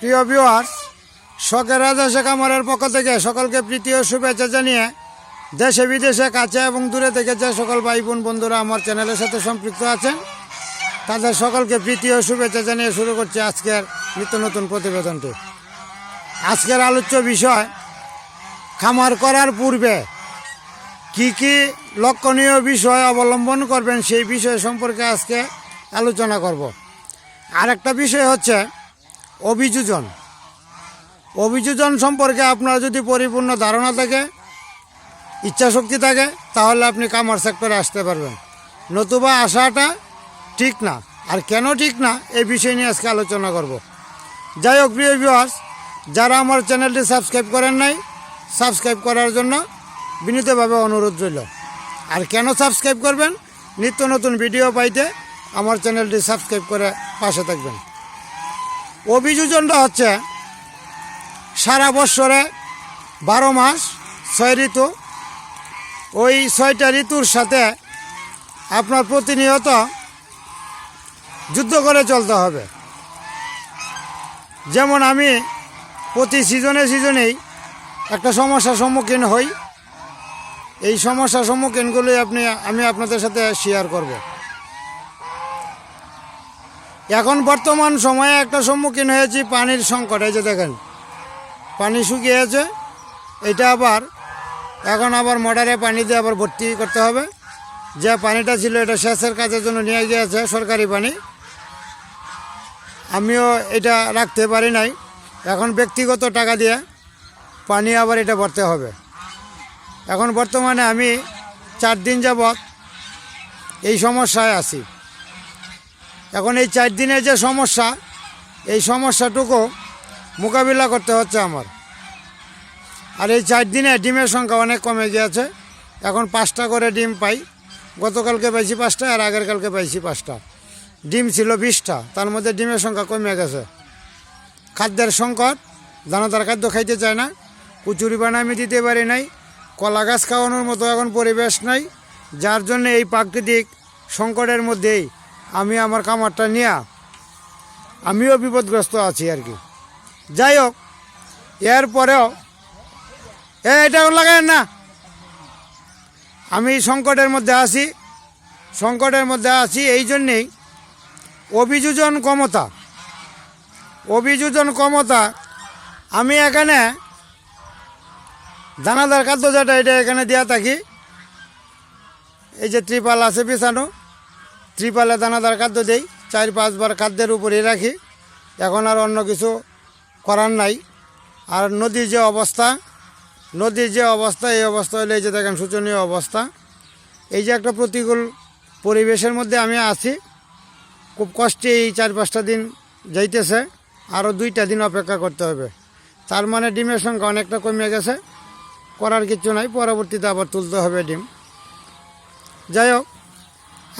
প্রিয় ভিউয়ার্স শখের রাজা শেখ আমারের পক্ষ থেকে সকলকে প্রীতি ও শুভেচ্ছা জানিয়ে দেশে, বিদেশে, কাছে এবং দূরে থেকে যে সকল ভাই বোন বন্ধুরা আমার চ্যানেলের সাথে সম্পৃক্ত আছেন, তাদের সকলকে প্রীতি ও শুভেচ্ছা জানিয়ে শুরু করছি আজকের নিত্য নতুন প্রতিবেদনটি। আজকের আলোচ্য বিষয়, খামার করার পূর্বে কি কি লক্ষণীয় বিষয় অবলম্বন করবেন সেই বিষয় সম্পর্কে আজকে আলোচনা করব। আর একটা বিষয় হচ্ছে অভিযোজন। অভিযোজন সম্পর্কে আপনার যদি পরিপূর্ণ ধারণা থাকে ইচ্ছা শক্তি থাকে, তাহলে আপনি কামার সেক্টরে আসতে পারবেন। নতুবা আসাটা ঠিক না। আর কেন ঠিক না এই বিষয় নিয়ে আজকে আলোচনা করব। যাই হোক, প্রিয় ভিউয়ার্স যারা আমার চ্যানেলটি সাবস্ক্রাইব করেন নাই, সাবস্ক্রাইব করার জন্য বিনীতভাবে অনুরোধ রইল। আর কেন সাবস্ক্রাইব করবেন? নিত্য নতুন ভিডিও পাইতে আমার চ্যানেলটি সাবস্ক্রাইব করে পাশে থাকবেন। অভিযোজনটা হচ্ছে সারা বৎসরে বারো মাস, ছয় ঋতু। ওই ছয়টা ঋতুর সাথে আপনার প্রতিনিয়ত যুদ্ধ করে চলতে হবে। যেমন আমি প্রতি সিজনে সিজনেই একটা সমস্যার সম্মুখীন হই। এই সমস্যার সম্মুখীনগুলি আপনি, আমি আপনাদের সাথে শেয়ার করব। এখন বর্তমান সময়ে একটা সম্মুখীন হয়েছি পানির সংকট, এই যে দেখেন। পানি শুকিয়েছে, এটা আবার, এখন আবার মডারে পানি দিয়ে আবার ভর্তি করতে হবে। যে পানিটা ছিল এটা সেচের কাজের জন্য নিয়ে গিয়েছে সরকারি পানি। আমিও এটা রাখতে পারি নাই। এখন ব্যক্তিগত টাকা দিয়ে পানি আবার এটা ভরতে হবে। এখন বর্তমানে আমি চার দিন যাবৎ এই সমস্যায় আছি। এখন এই চার দিনের যে সমস্যা, এই সমস্যাটুকু মোকাবিলা করতে হচ্ছে আমার। আর এই চার দিনে ডিমের সংখ্যা অনেক কমে গিয়েছে। এখন পাঁচটা করে ডিম পাই। গতকালকে পাইছি পাঁচটা, আর আগের কালকে পাইছি পাঁচটা। ডিম ছিল বিশটা, তার মধ্যে ডিমের সংখ্যা কমে গেছে। খাদ্যের সংকট, দানাদার খাদ্য খাইতে চায় না। কুচুরি বানা আমি দিতে পারি নাই। কলা গাছ খাওয়ানোর মতো এখন পরিবেশ নাই। যার জন্য এই প্রাকৃতিক সংকটের মধ্যেই আমি আমার কামারটা নিয়ে, আমিও বিপদগ্রস্ত আছি আর কি। যাই হোক এরপরেও, এ, এটা লাগায় না। আমি সংকটের মধ্যে আছি, সংকটের মধ্যে আছি এই জন্যেই অভিযোজন ক্ষমতা অভিযোজন ক্ষমতা, আমি এখানে দানাদার খাদ্য যেটা, এটা এখানে দেওয়া থাকি। এই যে ত্রিপাল আছে, বিছানো। ত্রিপালে দানাদার খাদ্য দেই, চার পাঁচবার খাদ্যের উপরেই রাখি। এখন আর অন্য কিছু করার নাই। আর নদীর যে অবস্থা, নদীর যে অবস্থা, এই অবস্থা হলে এই যে দেখেন শোচনীয় অবস্থা। এই যে একটা প্রতিকূল পরিবেশের মধ্যে আমি আছি। খুব কষ্টে এই চার পাঁচটা দিন যাইতেছে। আরও দুইটা দিন অপেক্ষা করতে হবে। তার মানে ডিমের সংখ্যা অনেকটা কমে গেছে। করার কিছু নাই, পরবর্তীতে আবার তুলতে হবে ডিম। যাই হোক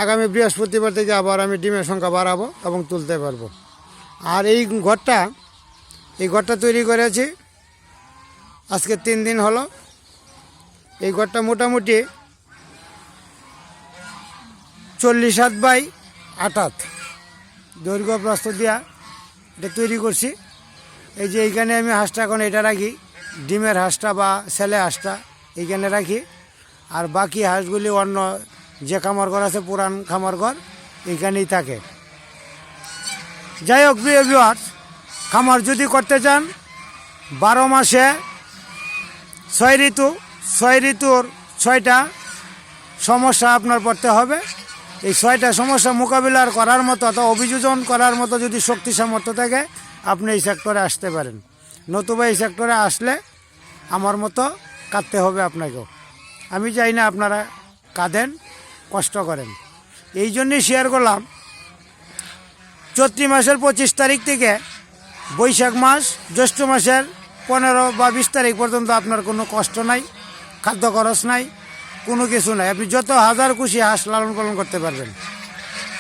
আগামী বৃহস্পতিবার থেকে আবার আমি ডিমের সংখ্যা বাড়াবো এবং তুলতে পারব। আর এই ঘরটা এই ঘরটা তৈরি করেছি, আজকে তিন দিন হলো। এই ঘরটা মোটামুটি চল্লিশ হাত বাই আটাত দৈর্ঘ্য প্রস্ত দিয়া এটা তৈরি করছি। এই যে এইখানে আমি হাঁসটা এখন এটা রাখি, ডিমের হাঁসটা বা ছেলে হাঁসটা এইখানে রাখি। আর বাকি হাঁসগুলি অন্য যে খামার ঘর আছে, পুরান খামার ঘর, এইখানেই থাকে। যাই হোক, প্রিয় খামার যদি করতে চান, বারো মাসে ছয় ঋতু, ছয় ঋতুর ছয়টা সমস্যা আপনার পড়তে হবে। এই ছয়টা সমস্যা মোকাবিলার করার মতো অথবা অভিযোজন করার মতো যদি শক্তি সামর্থ্য থাকে, আপনি এই সেক্টরে আসতে পারেন। নতুবা এই সেক্টরে আসলে আমার মতো কাঁদতে হবে আপনাকেও। আমি চাই না আপনারা কাঁদেন। কষ্ট করেন। এই জন্যই শেয়ার করলাম। চৈত্রি মাসের পঁচিশ তারিখ থেকে বৈশাখ মাস, জ্যৈষ্ঠ মাসের পনেরো বা বিশ তারিখ পর্যন্ত আপনার কোনো কষ্ট নাই, খাদ্য খরচ নাই, কোনো কিছু নাই। আপনি যত হাজার খুশি হাঁস লালন পালন করতে পারবেন।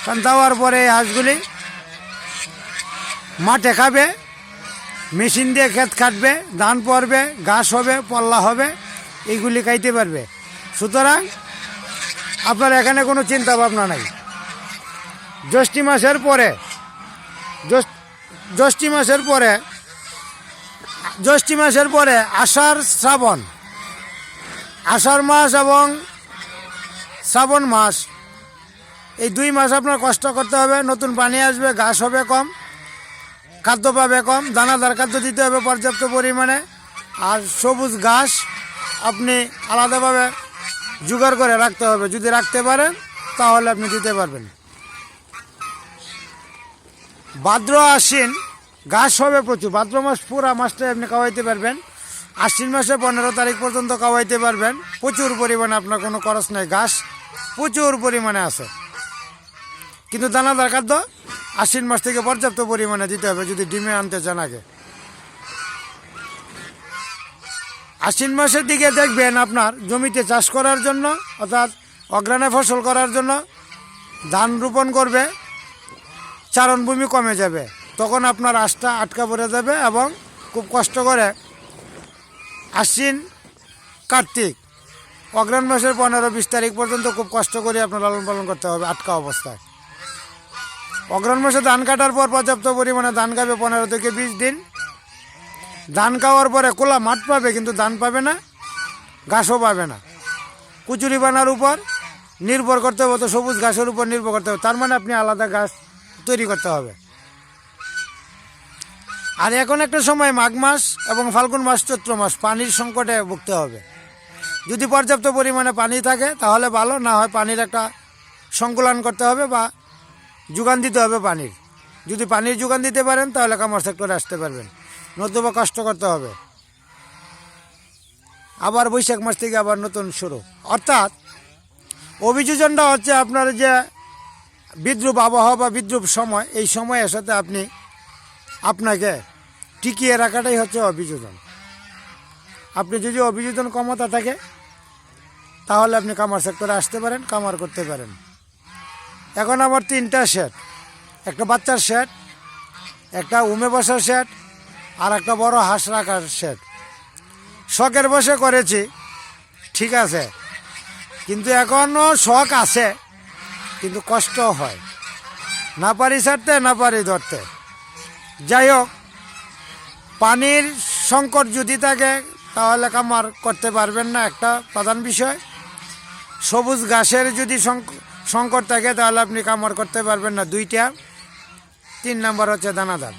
কারণ দেওয়ার পরে এই হাঁসগুলি মাঠে খাবে, মেশিন দিয়ে ক্ষেত কাটবে ধান পড়বে ঘাস হবে, পল্লা হবে এইগুলি খাইতে পারবে। সুতরাং আপনার এখানে কোনো চিন্তা ভাবনা নাই। জ্যৈষ্ঠী মাসের পরে জ্যৈষ্ঠ- মাসের পরে, জ্যৈষ্ঠী মাসের পরে আষাঢ় শ্রাবণ, আষাঢ় মাস এবং শ্রাবণ মাস, এই দুই মাস আপনার কষ্ট করতে হবে, নতুন পানি আসবে, ঘাস হবে কম, খাদ্য পাবে কম, দানাদার খাদ্য দিতে হবে পর্যাপ্ত পরিমাণে, আর সবুজ ঘাস আপনি আলাদাভাবে জোগাড় করে রাখতে হবে। যদি রাখতে পারেন, তাহলে আপনি দিতে পারবেন। ভাদ্র আশ্বিন গাছ হবে প্রচুর। ভাদ্র মাস পুরা মাসটাই আপনি খাওয়াইতে পারবেন। আশ্বিন মাসে পনেরো তারিখ পর্যন্ত খাওয়াইতে পারবেন। প্রচুর পরিমাণে আপনার কোনো খরচ নেই। ঘাস প্রচুর পরিমাণে আছে। কিন্তু দানাদার খাদ্য আশ্বিন মাস থেকে পর্যাপ্ত পরিমাণে দিতে হবে, যদি ডিমে আনতে চান আগে। আশ্বিন মাসের দিকে দেখবেন আপনার জমিতে চাষ করার জন্য, অর্থাৎ অগ্রাণে ফসল করার জন্য ধান রোপণ করবে চারণভূমি কমে যাবে। তখন আপনার আশটা আটকা পড়ে যাবে এবং খুব কষ্ট করে আশ্বিন কার্তিক, অগ্রাণ মাসের পনেরো বিশ তারিখ পর্যন্ত খুব কষ্ট করে আপনার লালন পালন করতে হবে আটকা অবস্থায়। অগ্রাণ মাসে ধান কাটার পর পর্যাপ্ত পরিমাণে ধান খাবে পনেরো থেকে বিশ দিন। ধান খাওয়ার পরে কোলা মাঠ পাবে, কিন্তু ধান পাবে না, ঘাসও পাবে না। কুচুরি বানার উপর নির্ভর করতে হবে, তো সবুজ ঘাসের উপর নির্ভর করতে হবে। তার মানে আপনি আলাদা ঘাস তৈরি করতে হবে। আর এখন একটা সময় মাঘ মাস এবং ফাল্গুন মাস চৈত্র মাস, পানির সংকটে ভুগতে হবে। যদি পর্যাপ্ত পরিমাণে পানি থাকে, তাহলে ভালো, না হয় পানির একটা সংকুলন করতে হবে বা যোগান দিতে হবে পানির। যদি পানির যোগান দিতে পারেন, তাহলে কামার সেক্টরে আসতে পারবেন। নতুবা কষ্ট করতে হবে। আবার বৈশাখ মাস থেকে আবার নতুন শুরু। অর্থাৎ অভিযোজনটা হচ্ছে আপনার যে বিদ্রুপ আবহাওয়া বা বিদ্রুপ সময়, এই সময়ের সাথে আপনি আপনাকে টিকিয়ে রাখাটাই হচ্ছে অভিযোজন। আপনি যদি অভিযোজন ক্ষমতা থাকে, তাহলে আপনি কামার সেক্টরে আসতে পারেন, কামার করতে পারেন। এখন আমার তিনটা সেট। একটা বাচ্চার সেট, একটা উমে বসার সেট আর একটা বড় হাঁস রাখার সেট শখের বসে করেছি, ঠিক আছে। কিন্তু এখনও শখ আছে, কিন্তু কষ্ট হয়। না পারি ছাড়তে, না পারি ধরতে। যাই হোক, পানির সংকট যদি থাকে, তাহলে কামার করতে পারবেন না, একটা প্রধান বিষয়। সবুজ ঘাসের যদি সংকট থাকে, তাহলে আপনি কামার করতে পারবেন না, দুইটা। তিন নাম্বার হচ্ছে দানাদার।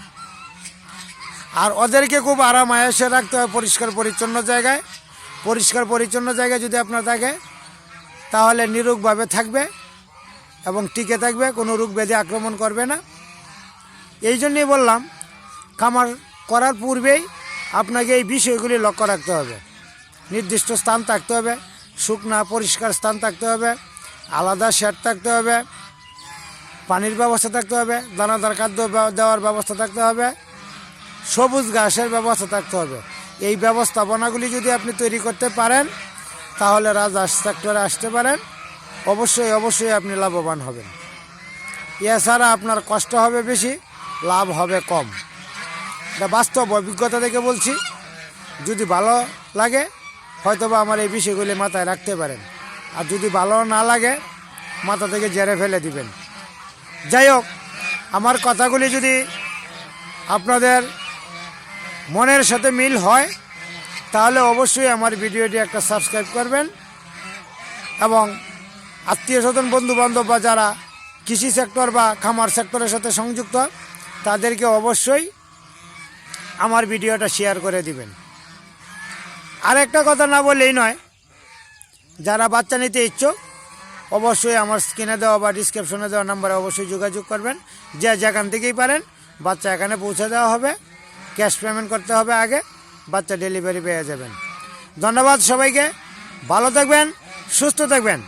আর ওদেরকে খুব আরাম আয়াসে রাখতে হয় পরিষ্কার পরিচ্ছন্ন জায়গায়। পরিষ্কার পরিচ্ছন্ন জায়গায় যদি আপনার থাকে, তাহলে নিরোগভাবে থাকবে এবং টিকে থাকবে, কোনো রোগ ব্যাধি আক্রমণ করবে না। এই জন্যই বললাম, খামার করার পূর্বেই আপনাকে এই বিষয়গুলি লক্ষ্য রাখতে হবে। নির্দিষ্ট স্থান থাকতে হবে, শুকনা পরিষ্কার স্থান থাকতে হবে, আলাদা শেড থাকতে হবে, পানির ব্যবস্থা থাকতে হবে, দানাদার খাদ্য দেওয়ার ব্যবস্থা থাকতে হবে সবুজ ঘাসের ব্যবস্থা থাকতে হবে। এই ব্যবস্থাপনাগুলি যদি আপনি তৈরি করতে পারেন, তাহলে রাজহাঁস সেক্টরে আসতে পারেন। অবশ্যই অবশ্যই আপনি লাভবান হবেন। এছাড়া আপনার কষ্ট হবে বেশি, লাভ হবে কম। এটা বাস্তব অভিজ্ঞতা থেকে বলছি। যদি ভালো লাগে, হয়তোবা আমার এই বিষয়গুলি মাথায় রাখতে পারেন। আর যদি ভালো না লাগে, মাথা থেকে জেরে ফেলে দিবেন। যাই হোক, আমার কথাগুলি যদি আপনাদের মনের সাথে মিল হয়, তাহলে অবশ্যই আমার ভিডিওটি একটা সাবস্ক্রাইব করবেন। এবং আত্মীয় স্বজন বন্ধু বান্ধব বা যারা কৃষি সেক্টর বা খামার সেক্টরের সাথে সংযুক্ত, তাদেরকে অবশ্যই আমার ভিডিওটা শেয়ার করে দিবেন। আর একটা কথা না বললেই নয়, যারা বাচ্চা নিতে ইচ্ছুক, অবশ্যই আমার স্ক্রিনে দেওয়া বা ডিসক্রিপশনে দেওয়া নাম্বারে অবশ্যই যোগাযোগ করবেন। যে যেখান থেকেই পারেন, বাচ্চা এখানে পৌঁছে দেওয়া হবে। ক্যাশ পেমেন্ট করতে হবে আগে, বাচ্চা ডেলিভারি পেয়ে যাবেন। ধন্যবাদ সবাইকে, ভালো থাকবেন, সুস্থ থাকবেন।